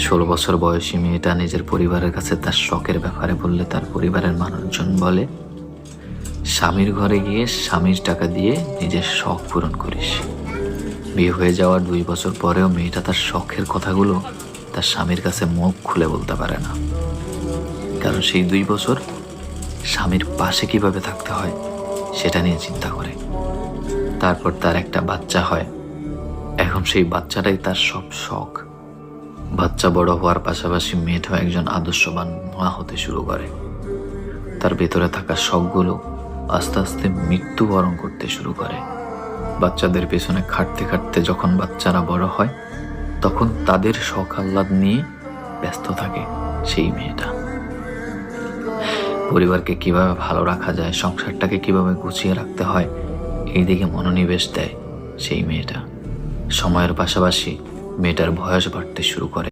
ষোলো বছর বয়সী মেয়েটা নিজের পরিবারের কাছে তার শখের ব্যাপারে বললে তার পরিবারের মানুষজন বলে, স্বামীর ঘরে গিয়ে স্বামীর টাকা দিয়ে নিজের শখ পূরণ করিস। বিয়ে হয়ে যাওয়ার দুই বছর পরেও মেয়েটা তার শখের কথাগুলো তার স্বামীর কাছে মুখ খুলে বলতে পারে না। কারণ সেই দুই বছর স্বামীর পাশে কীভাবে থাকতে হয় সেটা নিয়ে চিন্তা করে। তারপর তার একটা বাচ্চা হয়। এখন সেই বাচ্চাটাই তার সব শখ। বাচ্চা বড় হওয়ার পাশাপাশি মেয়েটাও একজন আদর্শবান মা হতে শুরু করে। তার ভেতরে থাকা শখগুলো আস্তে আস্তে মৃত্যুবরণ করতে শুরু করে। বাচ্চাদের পেছনে খাটতে খাটতে যখন বাচ্চারা বড় হয়, তখন তাদের শখ আহ্লাদ নিয়ে ব্যস্ত থাকে সেই মেয়েটা। পরিবারকে কীভাবে ভালো রাখা যায়, সংসারটাকে কীভাবে গুছিয়ে রাখতে হয়, এই দিকে মনোনিবেশ দেয় সেই মেয়েটা। সময়ের পাশাপাশি মেয়েটার বয়স বাড়তে শুরু করে।